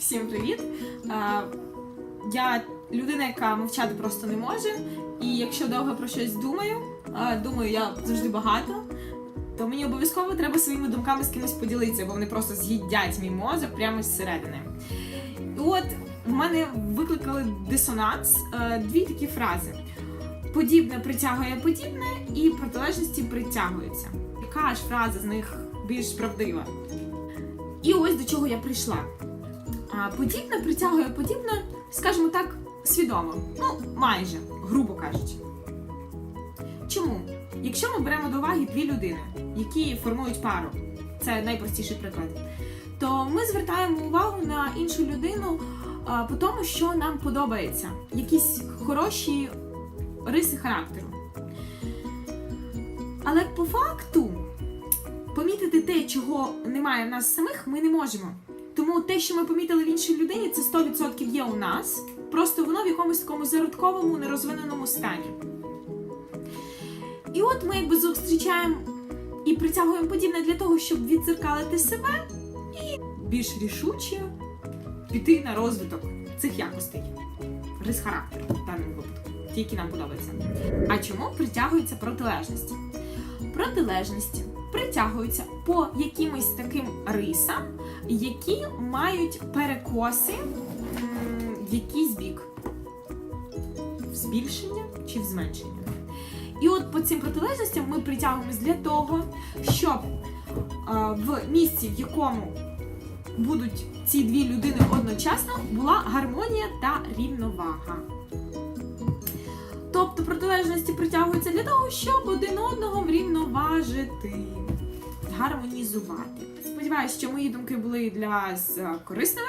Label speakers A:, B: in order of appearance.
A: Всім привіт! Я людина, яка мовчати просто не може. І якщо довго про щось думаю, думаю я завжди багато, то мені обов'язково треба своїми думками з кимось поділитися, бо вони просто з'їдять мій мозок прямо зсередини. І от в мене викликали дисонанс е, дві такі фрази: подібне притягує подібне, і протилежності притягуються. Яка ж фраза з них більш правдива? І ось до чого я прийшла. Подібне притягує подібне, скажімо так, свідомо. Ну, майже, грубо кажучи. Чому? Якщо ми беремо до уваги дві людини, які формують пару, це найпростіший приклад, то ми звертаємо увагу на іншу людину по тому, що нам подобається, якісь хороші риси характеру. Але по факту помітити те, чого немає в нас самих, ми не можемо. Тому те, що ми помітили в іншій людині, це 100% є у нас. Просто воно в якомусь такому зародковому, нерозвиненому стані. І от ми якби зустрічаємо і притягуємо подібне для того, щоб відзеркалити себе і більш рішуче піти на розвиток цих якостей, рис характеру в даному випадку, ті, які нам подобаються. А чому притягуються протилежності? Протилежності притягуються по якимось таким рисам, які мають перекоси в якийсь бік. В збільшення чи в зменшення. І от по цим протилежностям ми притягуємось для того, щоб в місці, в якому будуть ці дві людини одночасно, була гармонія та рівновага. Тобто протилежності притягуються для того, щоб один одного врівноважити, гармонізувати. Сподіваюсь, що мої думки були для вас е, корисними.